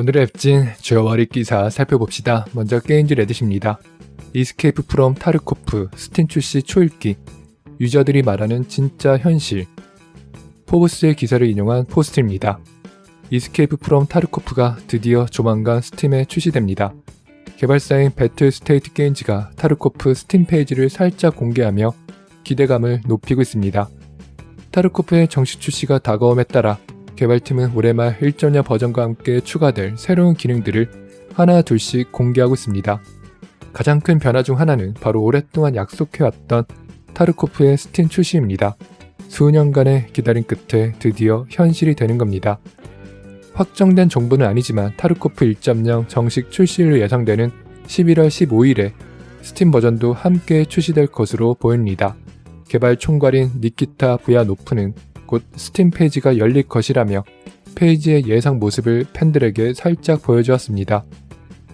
오늘의 앱진 주요 월익 기사 살펴봅시다. 먼저 게임즈 레딧입니다. 이스케이프 프롬 타르코프 스팀 출시 초읽기 유저들이 말하는 진짜 현실 포브스의 기사를 인용한 포스트입니다. 이스케이프 프롬 타르코프가 드디어 조만간 스팀에 출시됩니다. 개발사인 배틀 스테이트 게임즈가 타르코프 스팀 페이지를 살짝 공개하며 기대감을 높이고 있습니다. 타르코프의 정식 출시가 다가옴에 따라 개발팀은 올해 말 1.0 버전과 함께 추가될 새로운 기능들을 하나 둘씩 공개하고 있습니다. 가장 큰 변화 중 하나는 바로 오랫동안 약속해왔던 타르코프의 스팀 출시입니다. 수년간의 기다림 끝에 드디어 현실이 되는 겁니다. 확정된 정보는 아니지만 타르코프 1.0 정식 출시를 예상되는 11월 15일에 스팀 버전도 함께 출시될 것으로 보입니다. 개발 총괄인 니키타 부야노프는 곧 스팀 페이지가 열릴 것이라며 페이지의 예상 모습을 팬들에게 살짝 보여주었습니다.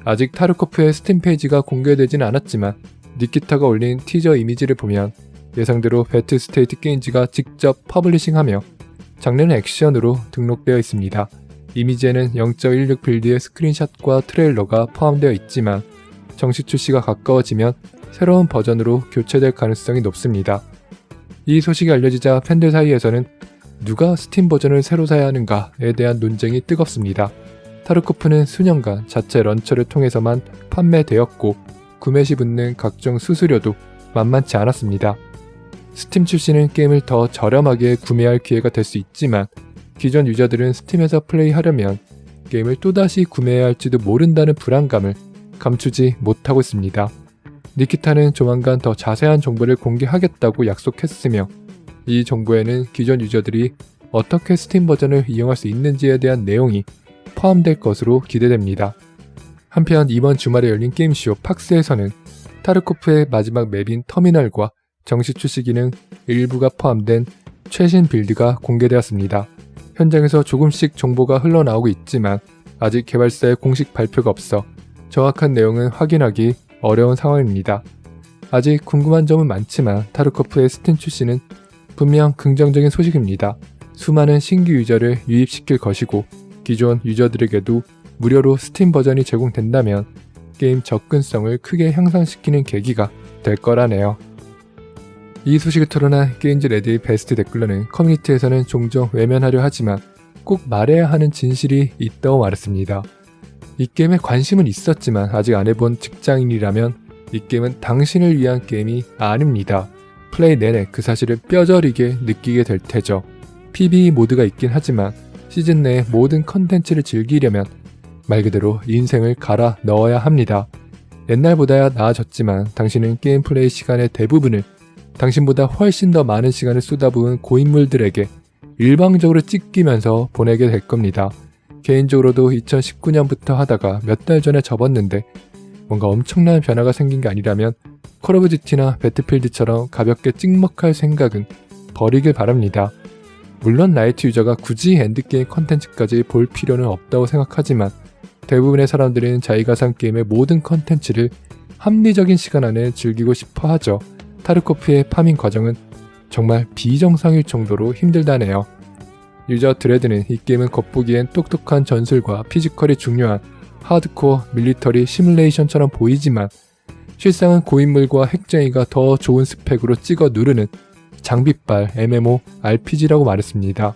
아직 타르코프의 스팀 페이지가 공개되진 않았지만 니키타가 올린 티저 이미지를 보면 예상대로 배틀 스테이트 게임즈가 직접 퍼블리싱하며 장르는 액션으로 등록되어 있습니다. 이미지에는 0.16 빌드의 스크린샷과 트레일러가 포함되어 있지만 정식 출시가 가까워지면 새로운 버전으로 교체될 가능성이 높습니다. 이 소식이 알려지자 팬들 사이에서는 누가 스팀 버전을 새로 사야 하는가에 대한 논쟁이 뜨겁습니다. 타르코프는 수년간 자체 런처를 통해서만 판매되었고 구매 시 붙는 각종 수수료도 만만치 않았습니다. 스팀 출시는 게임을 더 저렴하게 구매할 기회가 될 수 있지만 기존 유저들은 스팀에서 플레이하려면 게임을 또다시 구매해야 할지도 모른다는 불안감을 감추지 못하고 있습니다. 니키타는 조만간 더 자세한 정보를 공개하겠다고 약속했으며 이 정보에는 기존 유저들이 어떻게 스팀 버전을 이용할 수 있는지에 대한 내용이 포함될 것으로 기대됩니다. 한편 이번 주말에 열린 게임쇼 팍스에서는 타르코프의 마지막 맵인 터미널과 정식 출시 기능 일부가 포함된 최신 빌드가 공개되었습니다. 현장에서 조금씩 정보가 흘러나오고 있지만 아직 개발사의 공식 발표가 없어 정확한 내용은 확인하기 어려운 상황입니다. 아직 궁금한 점은 많지만 타르코프의 스팀 출시는 분명 긍정적인 소식입니다. 수많은 신규 유저를 유입시킬 것이고 기존 유저들에게도 무료로 스팀 버전이 제공된다면 게임 접근성을 크게 향상시키는 계기가 될 거라네요. 이 소식을 토론한 게임즈 레드의 베스트 댓글러는 커뮤니티에서는 종종 외면하려 하지만 꼭 말해야 하는 진실이 있다고 말했습니다. 이 게임에 관심은 있었지만 아직 안 해본 직장인이라면 이 게임은 당신을 위한 게임이 아닙니다. 플레이 내내 그 사실을 뼈저리게 느끼게 될 테죠. PB 모드가 있긴 하지만 시즌 내 모든 컨텐츠를 즐기려면 말 그대로 인생을 갈아 넣어야 합니다. 옛날보다야 나아졌지만 당신은 게임 플레이 시간의 대부분을 당신보다 훨씬 더 많은 시간을 쏟아부은 고인물들에게 일방적으로 찢기면서 보내게 될 겁니다. 개인적으로도 2019년부터 하다가 몇 달 전에 접었는데 뭔가 엄청난 변화가 생긴 게 아니라면 콜 오브 듀티나 배틀필드처럼 가볍게 찍먹할 생각은 버리길 바랍니다. 물론 라이트 유저가 굳이 엔드게임 컨텐츠까지 볼 필요는 없다고 생각하지만 대부분의 사람들은 자기가 산 게임의 모든 컨텐츠를 합리적인 시간 안에 즐기고 싶어 하죠. 타르코프의 파밍 과정은 정말 비정상일 정도로 힘들다네요. 유저 드레드는 이 게임은 겉보기엔 똑똑한 전술과 피지컬이 중요한 하드코어 밀리터리 시뮬레이션처럼 보이지만 실상은 고인물과 핵쟁이가 더 좋은 스펙으로 찍어 누르는 장비빨 MMO RPG라고 말했습니다.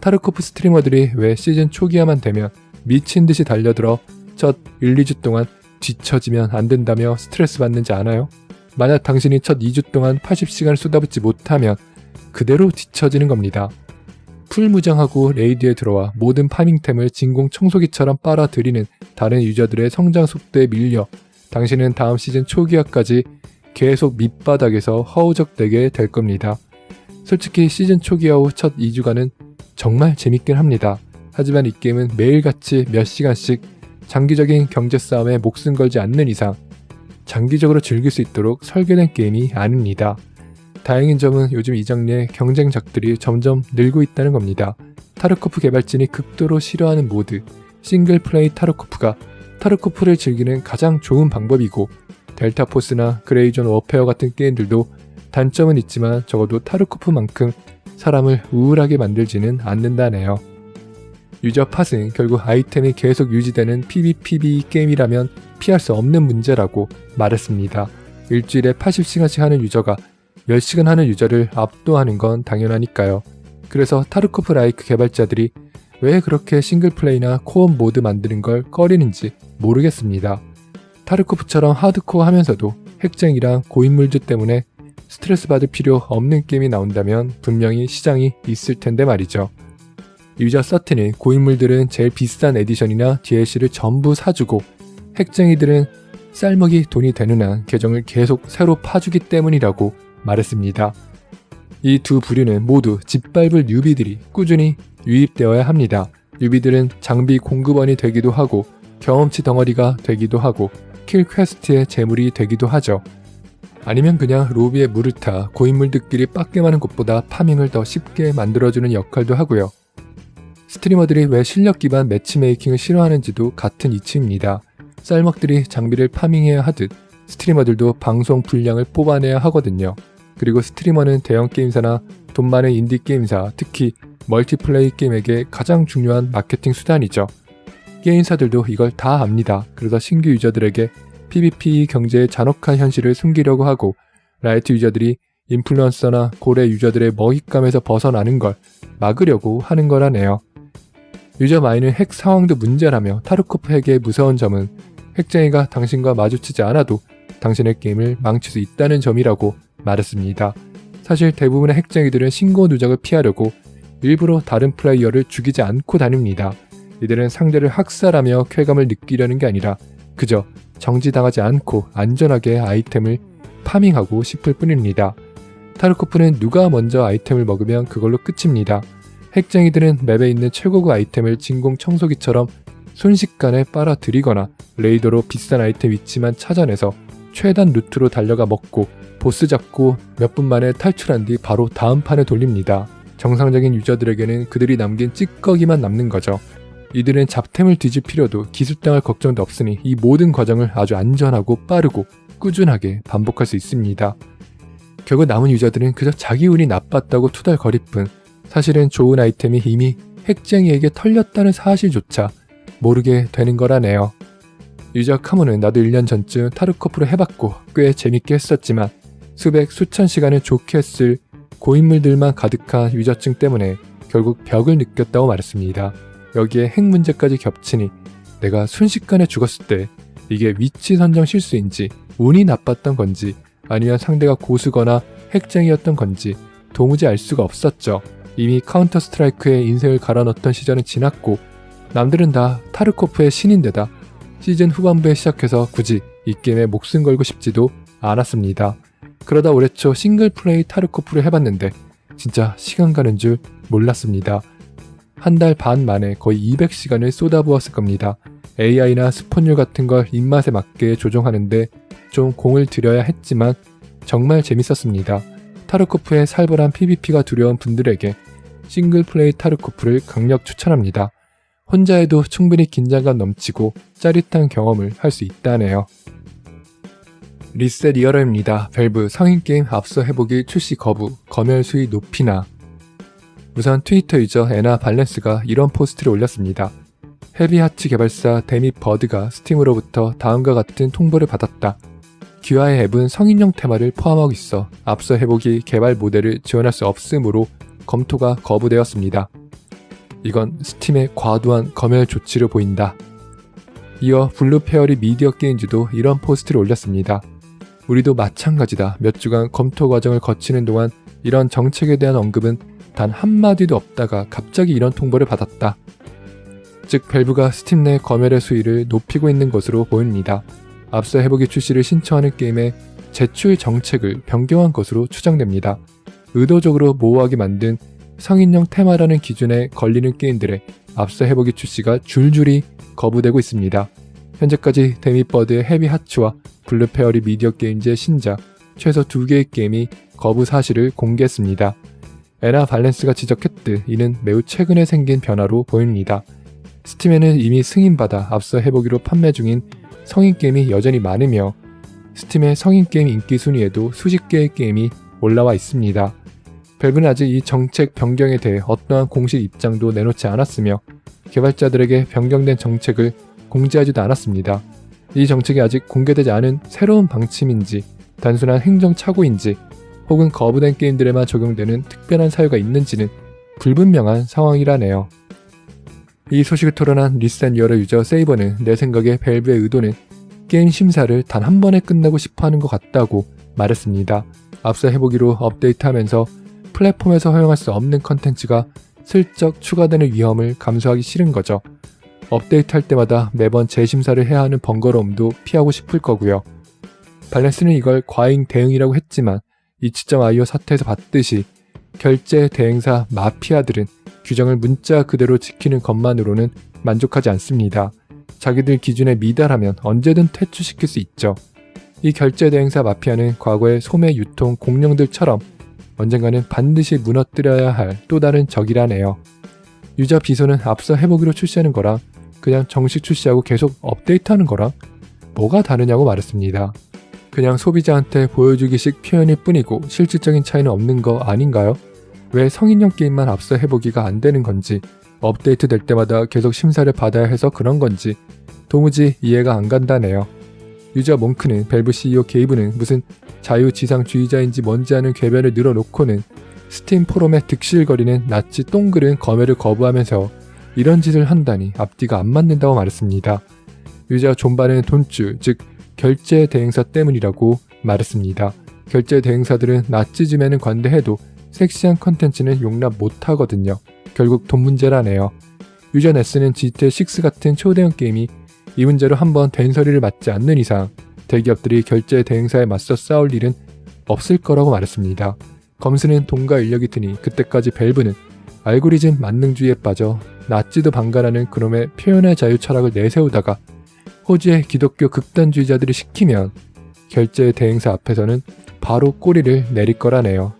타르코프 스트리머들이 왜 시즌 초기화만 되면 미친 듯이 달려들어 첫 1, 2주 동안 뒤처지면 안 된다며 스트레스 받는지 아나요? 만약 당신이 첫 2주 동안 80시간을 쏟아붓지 못하면 그대로 뒤처지는 겁니다. 풀무장하고 레이드에 들어와 모든 파밍템을 진공 청소기처럼 빨아들이는 다른 유저들의 성장 속도에 밀려 당신은 다음 시즌 초기화까지 계속 밑바닥에서 허우적대게 될 겁니다. 솔직히 시즌 초기화 후 첫 2주간은 정말 재밌긴 합니다. 하지만 이 게임은 매일같이 몇 시간씩 장기적인 경제 싸움에 목숨 걸지 않는 이상 장기적으로 즐길 수 있도록 설계된 게임이 아닙니다. 다행인 점은 요즘 이 장르의 경쟁작들이 점점 늘고 있다는 겁니다. 타르코프 개발진이 극도로 싫어하는 모드, 싱글 플레이 타르코프가 타르코프를 즐기는 가장 좋은 방법이고 델타포스나 그레이존 워페어 같은 게임들도 단점은 있지만 적어도 타르코프만큼 사람을 우울하게 만들지는 않는다네요. 유저 팟은 결국 아이템이 계속 유지되는 PVPB 게임이라면 피할 수 없는 문제라고 말했습니다. 일주일에 80시간씩 하는 유저가 10시간 하는 유저를 압도하는 건 당연하니까요. 그래서 타르코프 라이크 개발자들이 왜 그렇게 싱글플레이나 코업 모드 만드는 걸 꺼리는지 모르겠습니다. 타르코프처럼 하드코어 하면서도 핵쟁이랑 고인물들 때문에 스트레스 받을 필요 없는 게임이 나온다면 분명히 시장이 있을 텐데 말이죠. 유저 서트는 고인물들은 제일 비싼 에디션이나 DLC를 전부 사주고 핵쟁이들은 쌀먹이 돈이 되는 한 계정을 계속 새로 파주기 때문이라고 말했습니다. 이 두 부류는 모두 짓밟을 뉴비들이 꾸준히 유입되어야 합니다. 뉴비들은 장비 공급원이 되기도 하고 경험치 덩어리가 되기도 하고 킬 퀘스트의 재물이 되기도 하죠. 아니면 그냥 로비에 물을 타 고인물들끼리 빡겜하는 것보다 파밍을 더 쉽게 만들어주는 역할도 하고요. 스트리머들이 왜 실력 기반 매치메이킹을 싫어하는지도 같은 이치입니다. 쌀먹들이 장비를 파밍해야 하듯 스트리머들도 방송 분량을 뽑아내야 하거든요. 그리고 스트리머는 대형 게임사나 돈 많은 인디 게임사, 특히 멀티플레이 게임에게 가장 중요한 마케팅 수단이죠. 게임사들도 이걸 다 압니다. 그래서 신규 유저들에게 PVP 경제의 잔혹한 현실을 숨기려고 하고 라이트 유저들이 인플루언서나 고래 유저들의 먹잇감에서 벗어나는 걸 막으려고 하는 거라네요. 유저 마이는 핵 상황도 문제라며 타르코프 핵의 무서운 점은 핵쟁이가 당신과 마주치지 않아도 당신의 게임을 망칠 수 있다는 점이라고 말했습니다. 사실 대부분의 핵쟁이들은 신고 누적을 피하려고 일부러 다른 플레이어를 죽이지 않고 다닙니다. 이들은 상대를 학살하며 쾌감을 느끼려는 게 아니라 그저 정지당하지 않고 안전하게 아이템을 파밍하고 싶을 뿐입니다. 타르코프는 누가 먼저 아이템을 먹으면 그걸로 끝입니다. 핵쟁이들은 맵에 있는 최고급 아이템을 진공 청소기처럼 순식간에 빨아들이거나 레이더로 비싼 아이템 위치만 찾아내서 최단 루트로 달려가 먹고 보스 잡고 몇 분 만에 탈출한 뒤 바로 다음 판에 돌립니다. 정상적인 유저들에게는 그들이 남긴 찌꺼기만 남는 거죠. 이들은 잡템을 뒤질 필요도 기습당할 걱정도 없으니 이 모든 과정을 아주 안전하고 빠르고 꾸준하게 반복할 수 있습니다. 결국 남은 유저들은 그저 자기 운이 나빴다고 투덜거릴 뿐 사실은 좋은 아이템이 이미 핵쟁이에게 털렸다는 사실조차 모르게 되는 거라네요. 유저 카모는 나도 1년 전쯤 타르코프를 해봤고 꽤 재밌게 했었지만 수백 수천 시간을 좋게 했을 고인물들만 가득한 유저증 때문에 결국 벽을 느꼈다고 말했습니다. 여기에 핵 문제까지 겹치니 내가 순식간에 죽었을 때 이게 위치 선정 실수인지 운이 나빴던 건지 아니면 상대가 고수거나 핵쟁이였던 건지 도무지 알 수가 없었죠. 이미 카운터 스트라이크에 인생을 갈아넣었던 시절은 지났고 남들은 다 타르코프의 신인데다 시즌 후반부에 시작해서 굳이 이 게임에 목숨 걸고 싶지도 않았습니다. 그러다 올해 초 싱글 플레이 타르코프를 해봤는데 진짜 시간 가는 줄 몰랐습니다. 한 달 반 만에 거의 200시간을 쏟아부었을 겁니다. AI나 스폰율 같은 걸 입맛에 맞게 조정하는데 좀 공을 들여야 했지만 정말 재밌었습니다. 타르코프의 살벌한 PVP가 두려운 분들에게 싱글 플레이 타르코프를 강력 추천합니다. 혼자 해도 충분히 긴장감 넘치고 짜릿한 경험을 할 수 있다네요. 리셋 이어러입니다. 밸브 성인 게임 앞서 해보기 출시 거부, 검열 수위 높이나. 우선 트위터 유저 에나 발렌스가 이런 포스트를 올렸습니다. 헤비하츠 개발사 데미 버드가 스팀으로부터 다음과 같은 통보를 받았다. 귀화의 앱은 성인용 테마를 포함하고 있어 앞서 해보기 개발 모델을 지원할 수 없으므로 검토가 거부되었습니다. 이건 스팀의 과도한 검열 조치로 보인다. 이어 블루페어리 미디어 게임즈도 이런 포스트를 올렸습니다. 우리도 마찬가지다. 몇 주간 검토 과정을 거치는 동안 이런 정책에 대한 언급은 단 한마디도 없다가 갑자기 이런 통보를 받았다. 즉 밸브가 스팀 내 검열의 수위를 높이고 있는 것으로 보입니다. 앞서 해보기 출시를 신청하는 게임의 제출 정책을 변경한 것으로 추정됩니다. 의도적으로 모호하게 만든 성인용 테마라는 기준에 걸리는 게임들의 앞서 해보기 출시가 줄줄이 거부되고 있습니다. 현재까지 데미버드의 헤비 하츠와 블루페어리 미디어 게임즈의 신작 최소 두 개의 게임이 거부 사실을 공개했습니다. 에나 발렌스가 지적했듯 이는 매우 최근에 생긴 변화로 보입니다. 스팀에는 이미 승인받아 앞서 해보기로 판매 중인 성인 게임이 여전히 많으며 스팀의 성인 게임 인기 순위에도 수십 개의 게임이 올라와 있습니다. 밸브는 아직 이 정책 변경에 대해 어떠한 공식 입장도 내놓지 않았으며 개발자들에게 변경된 정책을 공지하지도 않았습니다. 이 정책이 아직 공개되지 않은 새로운 방침인지 단순한 행정 착오인지 혹은 거부된 게임들에만 적용되는 특별한 사유가 있는지는 불분명한 상황이라네요. 이 소식을 토론한 리산 여러 유저 세이버는 내 생각에 밸브의 의도는 게임 심사를 단 한 번에 끝내고 싶어 하는 것 같다고 말했습니다. 앞서 해보기로 업데이트하면서 플랫폼에서 허용할 수 없는 컨텐츠가 슬쩍 추가되는 위험을 감수하기 싫은 거죠. 업데이트할 때마다 매번 재심사를 해야 하는 번거로움도 피하고 싶을 거고요. 밸런스는 이걸 과잉 대응이라고 했지만 2.io 사태에서 봤듯이 결제 대행사 마피아들은 규정을 문자 그대로 지키는 것만으로는 만족하지 않습니다. 자기들 기준에 미달하면 언제든 퇴출시킬 수 있죠. 이 결제 대행사 마피아는 과거의 소매 유통 공룡들처럼 언젠가는 반드시 무너뜨려야 할 또 다른 적이라네요. 유저 비소는 앞서 해보기로 출시하는 거랑 그냥 정식 출시하고 계속 업데이트하는 거랑 뭐가 다르냐고 말했습니다. 그냥 소비자한테 보여주기식 표현일 뿐이고 실질적인 차이는 없는 거 아닌가요? 왜 성인용 게임만 앞서 해보기가 안 되는 건지 업데이트 될 때마다 계속 심사를 받아야 해서 그런 건지 도무지 이해가 안 간다네요. 유저 몽크는 밸브 CEO 게이브는 무슨 자유지상주의자인지 뭔지 아는 궤변을 늘어놓고는 스팀 포럼에 득실거리는 나치 똥그른 검열을 거부하면서 이런 짓을 한다니 앞뒤가 안 맞는다고 말했습니다. 유저 존바는 돈주, 즉 결제 대행사 때문이라고 말했습니다. 결제 대행사들은 나치즘에는 관대해도 섹시한 컨텐츠는 용납 못하거든요. 결국 돈 문제라네요. 유저 네스는 GTA6 같은 초대형 게임이 이 문제로 한번 된소리를 맞지 않는 이상 대기업들이 결제 대행사에 맞서 싸울 일은 없을 거라고 말했습니다. 검수는 돈과 인력이 드니 그때까지 밸브는 알고리즘 만능주의에 빠져 나치도 방관하는 그놈의 표현의 자유 철학을 내세우다가 호주의 기독교 극단주의자들이 시키면 결제 대행사 앞에서는 바로 꼬리를 내릴 거라네요.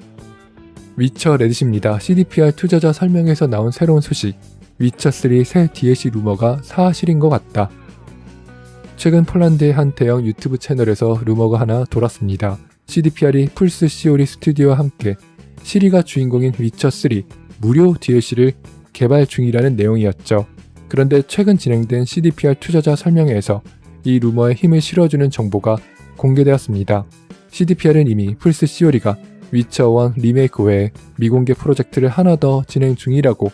위쳐 레딧입니다. CDPR 투자자 설명에서 나온 새로운 소식. 위쳐3 새 DLC 루머가 사실인 것 같다. 최근 폴란드의 한 대형 유튜브 채널에서 루머가 하나 돌았습니다. CDPR이 플스 시오리 스튜디오와 함께 시리가 주인공인 위쳐3 무료 DLC를 개발 중이라는 내용이었죠. 그런데 최근 진행된 CDPR 투자자 설명회에서 이 루머에 힘을 실어주는 정보가 공개되었습니다. CDPR은 이미 플스 시오리가 위쳐1 리메이크 외에 미공개 프로젝트를 하나 더 진행 중이라고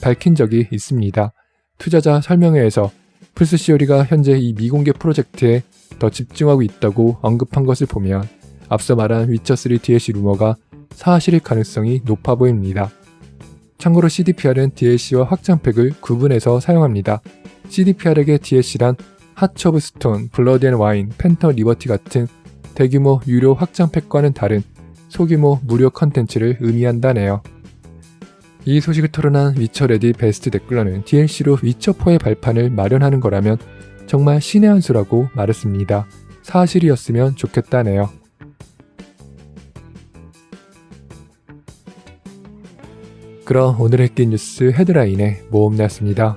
밝힌 적이 있습니다. 투자자 설명회에서 플스 시오리가 현재 이 미공개 프로젝트에 더 집중하고 있다고 언급한 것을 보면 앞서 말한 위쳐3 DLC 루머가 사실일 가능성이 높아 보입니다. 참고로 CDPR은 DLC와 확장팩을 구분해서 사용합니다. CDPR에게 DLC란 하츠 오브 스톤, 블러드 앤 와인, 펜터 리버티 같은 대규모 유료 확장팩과는 다른 소규모 무료 컨텐츠를 의미한다네요. 이 소식을 토론한 위쳐 레디 베스트 댓글러는 DLC로 위쳐4의 발판을 마련하는 거라면 정말 신의 한 수라고 말했습니다. 사실이었으면 좋겠다네요. 그럼 오늘의 낀 뉴스 헤드라인에 모험났습니다.